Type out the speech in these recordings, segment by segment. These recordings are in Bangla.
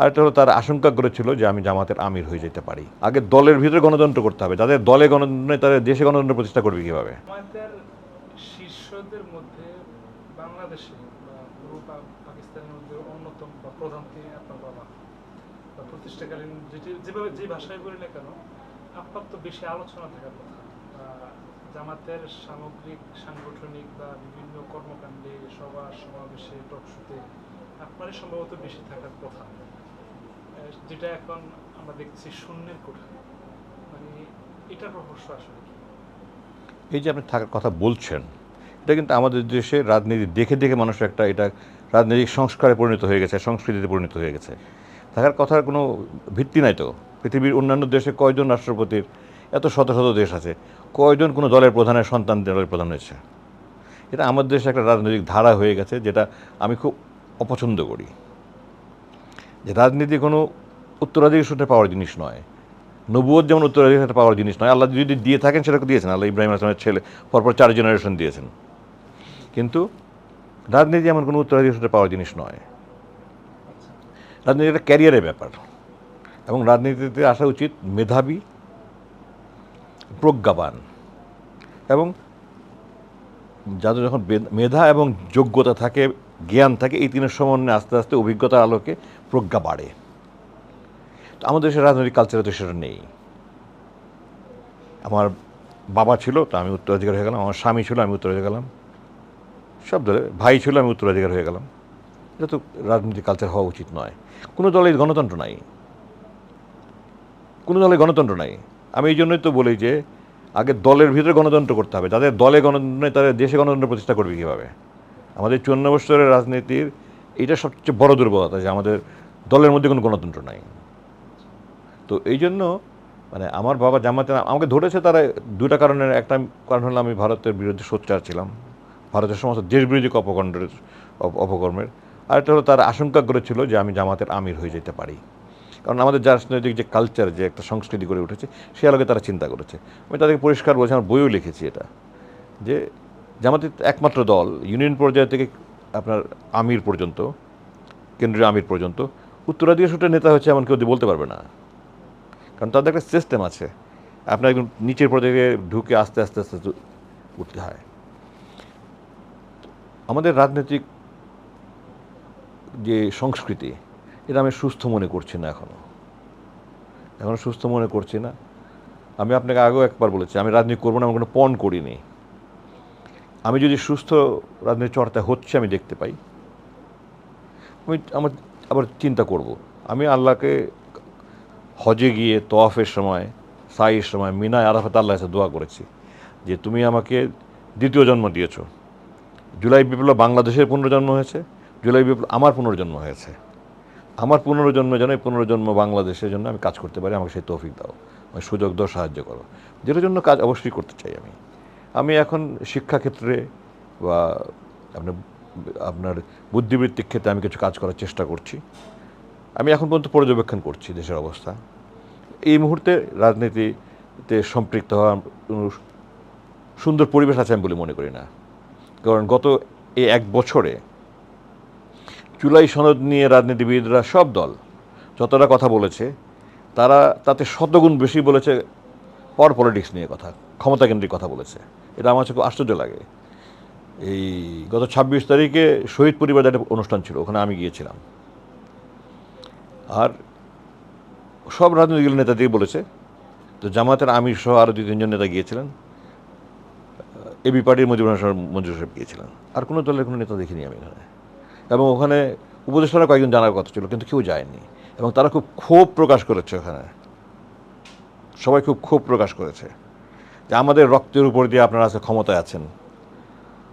আরেকটা হলো তার আশঙ্কা করেছিল যে আমি জামাতের আমির হয়ে যেতে পারি। আগে দলের ভিতরে গণতন্ত্র করতে হবে। যাদের দলে গণতন্ত্র, তাদের দেশে গণতন্ত্র প্রতিষ্ঠা করবে কীভাবে? শীর্ষদের মধ্যে বাংলাদেশে পাকিস্তানের মধ্যে অন্যতম বা প্রধান তিনি আপনার বাবা? প্রতিষ্ঠাকালীন যেভাবে, যে ভাষায় কেন আপনার তো বেশি আলোচনা থাকার কথা। জামাতের সামগ্রিক, সাংগঠনিক বা বিভিন্ন কর্মকাণ্ডে সভা সমাবেশে টকশোতে আপনারই সম্ভবত বেশি থাকার কথা। যেটা এখন আমরা দেখছি শূন্যের কোঠা মানে এটার রহস্য আসলে এই যে আপনি থাকার কথা বলছেন, এটা কিন্তু আমাদের দেশে রাজনীতি দেখে দেখে মানুষের একটা এটা রাজনৈতিক সংস্কারে পরিণত হয়ে গেছে, সংস্কৃতিতে পরিণত হয়ে গেছে। থাকার কথার কোনো ভিত্তি নাই তো। পৃথিবীর অন্যান্য দেশে কয়জন রাষ্ট্রপতির এত শত শত দেশ আছে? কয়জন কোনো দলের প্রধানের সন্তান, দলের প্রধান হয়েছে? এটা আমাদের দেশে একটা রাজনৈতিক ধারা হয়ে গেছে যেটা আমি খুব অপছন্দ করি। যে রাজনীতি কোনো উত্তরাধিকার সূত্রে পাওয়ার জিনিস নয়। নবুয়ত যেমন উত্তরাধিকার সূত্রে পাওয়ার জিনিস নয়, আল্লাহ যদি দিয়ে থাকেন সেটা দিয়েছেন। আল্লাহ ইব্রাহিম আসলামের ছেলে, পরপর চার জেনারেশন দিয়েছেন। কিন্তু রাজনীতি এমন কোনো উত্তরাধিকার সূত্রে পাওয়ার জিনিস নয়। রাজনীতি একটা ক্যারিয়ারের ব্যাপার। এবং রাজনীতিতে আসা উচিত মেধাবী, প্রজ্ঞাবান। এবং যাদের যখন মেধা এবং যোগ্যতা থাকে জ্ঞান থাকে, এই তিনের সমন্বয়ে আস্তে আস্তে অভিজ্ঞতার আলোকে প্রজ্ঞা বাড়ে। তো আমাদের দেশের রাজনৈতিক কালচারে তো সেটা নেই। আমার বাবা ছিল, তো আমি উত্তরাধিকার হয়ে গেলাম। আমার স্বামী ছিল, আমি উত্তরাধিকার গেলাম। সব ধরে ভাই ছিল, আমি উত্তরাধিকার হয়ে গেলাম। এটা তো রাজনৈতিক কালচার হওয়া উচিত নয়। কোনো দলে গণতন্ত্র নাই। কোনো দলে গণতন্ত্র নাই। আমি এই জন্যই তো বলি যে, আগে দলের ভিতরে গণতন্ত্র করতে হবে। যাদের দলে গণতন্ত্র নেই, তাদের দেশে গণতন্ত্র প্রতিষ্ঠা করবে কীভাবে? আমাদের চুয়ান্ন বছরের রাজনীতির এটা সবচেয়ে বড় দুর্বলতা যে আমাদের দলের মধ্যে কোনো গণতন্ত্র নাই। তো এই জন্য মানে আমার বাবা জামাতে আমাকে ধরেছে তারা দুটা কারণের, একটা কারণ হলো আমি ভারতের বিরুদ্ধে সোচ্চার ছিলাম, ভারতের সমস্ত দেশ বিরোধী অপকণ্ডের অপ- অপকর্মের। আরেকটা হলো তারা আশঙ্কা করেছিল যে আমি জামাতের আমির হয়ে যেতে পারি। কারণ আমাদের রাজনৈতিক যে কালচার যে একটা সংস্কৃতি গড়ে উঠেছে, সে আলোকে তারা চিন্তা করেছে। আমি তাদেরকে পরিষ্কার বলছি, আমার বইও লিখেছি এটা, যে জামাতের একমাত্র দল, ইউনিয়ন পর্যায় থেকে আপনার আমির পর্যন্ত, কেন্দ্রীয় আমির পর্যন্ত, উত্তরাধিকার নেতা হচ্ছে এমন কেউ বলতে পারবে না। কারণ তাদের একটা সিস্টেম আছে। আপনার একদম নিচের পর্যায়ে ঢুকে আস্তে আস্তে আস্তে আস্তে উঠতে হয়। আমাদের রাজনৈতিক যে সংস্কৃতি, এটা আমি সুস্থ মনে করছি না এখনও এখনও সুস্থ মনে করছি না। আমি আপনাকে আগেও একবার বলেছি, আমি রাজনীতি করব না, আমি কোনো পণ করিনি। আমি যদি সুস্থ রাজনীতি চর্চা হচ্ছে, আমি দেখতে পাই। আমি আমার, আবার চিন্তা করব। আমি আল্লাহকে হজে গিয়ে তোয়াফের সময়, সাইয়ের সময়, মিনায় আরাফাত আল্লাহ কাছে দোয়া করেছি যে তুমি আমাকে দ্বিতীয় জন্ম দিয়েছ। জুলাই, বিপ্লব বাংলাদেশের পুনর্জন্ম হয়েছে। জুলাই, বিপ্লব আমার পুনর্জন্ম হয়েছে। আমার পুনর্জন্ম যেন এই পুনর্জন্ম বাংলাদেশের জন্য আমি কাজ করতে পারি, আমাকে সেই তৌফিক দাও। আমাকে সুযোগ দাও, সাহায্য করো। যেটার জন্য কাজ অবশ্যই করতে চাই আমি। আমি এখন শিক্ষাক্ষেত্রে বা আপনার আপনার বুদ্ধিবৃত্তিক ক্ষেত্রে আমি কিছু কাজ করার চেষ্টা করছি। আমি এখন পর্যন্ত পর্যবেক্ষণ করছি দেশের অবস্থা। এই মুহূর্তে রাজনীতিতে সম্পৃক্ত হওয়ার কোনো সুন্দর পরিবেশ আছে আমি বলে মনে করি না। কারণ গত এই এক বছরে জুলাই সনদ নিয়ে রাজনীতিবিদরা সব দল যতটা কথা বলেছে, তারা তাতে শতগুণ বেশি বলেছে, পর পলিটিক্স নিয়ে কথা। ক্ষমতা কেন্দ্রিক কথা বলেছে। এটা আমার খুব আশ্চর্য লাগে। এই গত ছাব্বিশ তারিখে শহীদ পরিবারের একটা অনুষ্ঠান ছিল, ওখানে আমি গিয়েছিলাম। আর সব রাজনৈতিক নেতা দিয়ে বলেছে, তো জামাতের আমির সহ আরও দুই তিনজন নেতা গিয়েছিলেন। এবি পার্টির মজিবুর মঞ্জুর সাহেব গিয়েছিলেন। আর কোনো দলের কোনো নেতা দেখিনি আমি এখানে। এবং ওখানে উপদেষ্টারা কয়েকজন জানার কথা ছিল, কিন্তু কেউ যায়নি। এবং তারা খুব ক্ষোভ প্রকাশ করেছে ওখানে। সবাই খুব ক্ষোভ প্রকাশ করেছে। যে আমাদের রক্তের উপর দিয়ে আপনারা আছে ক্ষমতায় আছেন।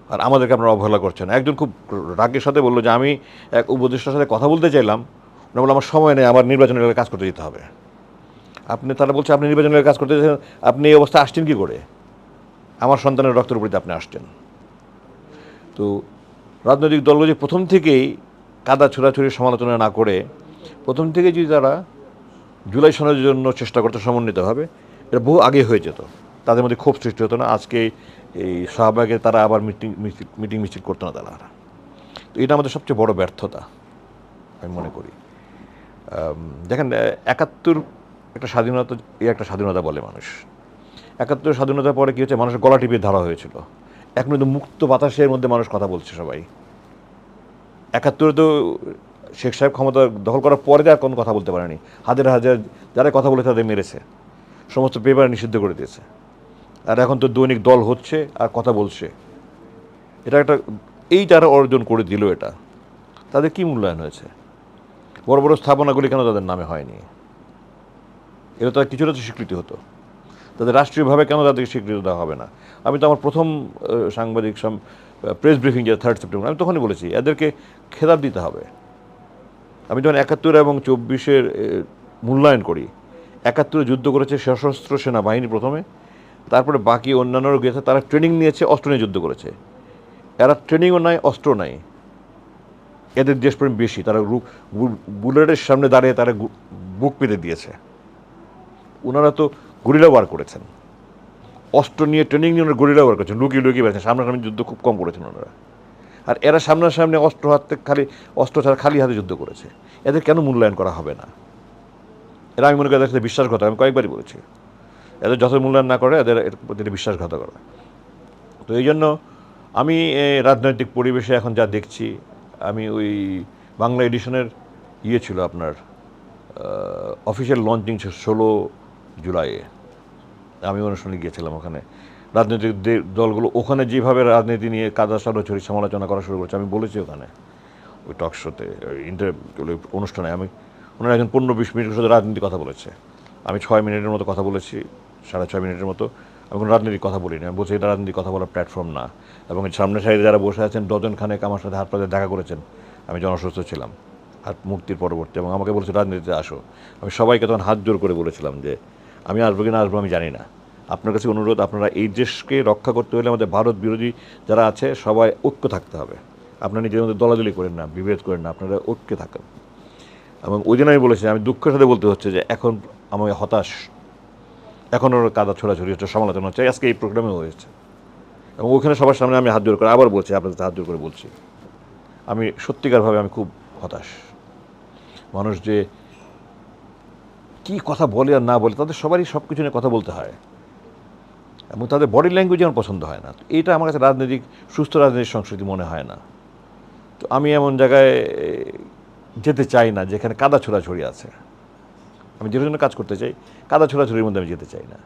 আর আমাদেরকে আপনারা অবহেলা করছেন। একজন খুব রাগের সাথে বলল যে, আমি এক উপদেষ্টার সাথে কথা বলতে চাইলাম। ওরা বলল, আমার সময় নেই, আমার নির্বাচনের এলাকায় কাজ করতে যেতে হবে। আপনি তারা বলছে, আপনি নির্বাচনের এলাকায় কাজ করতে যেতেন আপনি এই অবস্থা আসছেন কী করে? আমার সন্তানের রক্তের উপর দিয়ে আপনি আসছেন। তো রাজনৈতিক দলগুলো যে প্রথম থেকেই কাদা ছোড়াছুড়ি সমালোচনা না করে, প্রথম থেকে যদি তারা জুলাই সনের জন্য চেষ্টা করতে সমন্বিতভাবে এটা বহু আগে হয়ে যেত। তাদের মধ্যে ক্ষোভ সৃষ্টি হতো না। আজকে এই শাহবাগে তারা আবার মিটিং মিটিং মিছিল করতো না তারা। তো এটা আমাদের সবচেয়ে বড় ব্যর্থতা, আমি মনে করি। দেখেন একাত্তর একটা স্বাধীনতা এই একটা স্বাধীনতা বলে মানুষ। একাত্তর স্বাধীনতার পরে কী হচ্ছে? মানুষের গলা টিপে ধরা হয়েছিল। এখন কিন্তু মুক্ত বাতাসের মধ্যে মানুষ কথা বলছে সবাই। একাত্তরে তো শেখ সাহেব ক্ষমতা দখল করার পরে আর কোনো কথা বলতে পারেনি। হাজার হাজার যারা কথা বলে তাদের মেরেছে। সমস্ত পেপার নিষিদ্ধ করে দিয়েছে। আর এখন তো দৈনিক দল হচ্ছে আর কথা বলছে। এটা একটা এই তারা অর্জন করে দিল এটা। তাদের কি মূল্যায়ন হয়েছে? বড় বড় স্থাপনাগুলি কেন তাদের নামে হয়নি? এটা তো কিছুটা তো স্বীকৃতি হতো। তাদের রাষ্ট্রীয়ভাবে কেন তাদেরকে স্বীকৃতি দেওয়া হবে না? আমি তো আমার প্রথম সাংবাদিক প্রেস ব্রিফিং যে থার্ড সেপ্টেম্বর আমি তখনই বলেছি, এদেরকে খেতাব দিতে হবে। আমি যখন একাত্তর এবং চব্বিশের মূল্যায়ন করি, একাত্তরে যুদ্ধ করেছে সশস্ত্র সেনাবাহিনী প্রথমে তারপরে বাকি অন্যান্যরা গিয়েছে, তারা ট্রেনিং নিয়েছে, অস্ত্র নিয়ে যুদ্ধ করেছে। এরা ট্রেনিংও নাই, অস্ত্র নাই। এদের দেশপ্রেম বেশি, তারা বুলেটের সামনে দাঁড়িয়ে তারা বুক পেতে দিয়েছে। ওনারা তো গরিলা বার করেছেন। অস্ত্র নিয়ে ট্রেনিং নিয়ে ওনারা গরিলা বার করেছেন, লুকিয়ে লুকিয়ে বেড়েছেন সামনাসামনি যুদ্ধ খুব কম করেছেন ওনারা। আর এরা সামনাসামনি অস্ত্র হাতে খালি অস্ত্র ছাড়া খালি হাতে যুদ্ধ করেছে। এদের কেন মূল্যায়ন করা হবে না? এরা আমি মনে করি এদের সাথে বিশ্বাসঘাতক, আমি কয়েকবারই বলেছি। এদের যত মূল্যায়ন না করে এদের প্রতি একটা বিশ্বাসঘাতক করা তো এই জন্য আমি রাজনৈতিক পরিবেশে এখন যা দেখছি, আমি ওই বাংলা এডিশনের ইয়ে ছিল আপনার অফিসিয়াল লঞ্চিং ছিল ষোলো জুলাইয়ে। আমি অনুষ্ঠানে গিয়েছিলাম ওখানে। রাজনৈতিক দলগুলো ওখানে যেভাবে রাজনীতি নিয়ে কাদা সরাসরি সমালোচনা করা শুরু করেছে, আমি বলেছি ওখানে, ওই টক শোতে ইন্টার অনুষ্ঠানে। আমি, ওনারা একজন পনেরো, বিশ মিনিট শুধু রাজনীতি কথা বলেছে। আমি ছয় মিনিটের মতো কথা বলেছি। সাড়ে ছয় মিনিটের মতো। আমি কোনো রাজনীতির কথা বলিনি। আমি বলছি, এটা রাজনীতি কথা বলার প্ল্যাটফর্ম না। এবং সামনে সাইডে যারা বসে আছেন, ডজন খানেক আমার সাথে হাত পাতে দেখা করেছেন। আমি যখন অসুস্থ ছিলাম আর মুক্তির পরবর্তী। এবং আমাকে বলছে, রাজনীতিতে আসো। আমি সবাইকে তখন হাত জোর করে বলেছিলাম যে, আমি আসব কি না আসব আমি জানি না। আপনার কাছে অনুরোধ, আপনারা এই দেশকে রক্ষা করতে হলে আমাদের ভারত বিরোধী যারা আছে, সবাই ঐক্য থাকতে হবে। আপনারা নিজের মধ্যে দলাদলি করেন না, বিভেদ করেন না, আপনারা ঐক্যে থাকেন। এবং ওই দিন আমি বলেছি, আমি দুঃখের সাথে বলতে হচ্ছে যে, এখন আমি হতাশ এখন ওর কাদা ছোড়াছড়ি হচ্ছে, সমালোচনা হচ্ছে, আজকে এই প্রোগ্রামে হয়েছে। এবং ওখানে সবার সামনে আমি হাত জোর করে আবার বলছি, আপনাদের হাত জোর করে বলছি। আমি সত্যিকারভাবে আমি খুব হতাশ। মানুষ যে কি কথা বলে আর না বলে, তাদের সবারই সব কিছু নিয়ে কথা বলতে হয়। এবং তাদের বডি ল্যাঙ্গুয়েজ আমার পছন্দ হয় না। তো এইটা আমার কাছে রাজনৈতিক, সুস্থ রাজনৈতিক সংস্কৃতি মনে হয় না। তো আমি এমন জায়গায় যেতে চাই না, যেখানে কাদা ছোড়াছড়ি আছে। আমি যেটার জন্য কাজ করতে চাই কাদা ছোড়াছুরির মধ্যে আমি যেতে চাই না।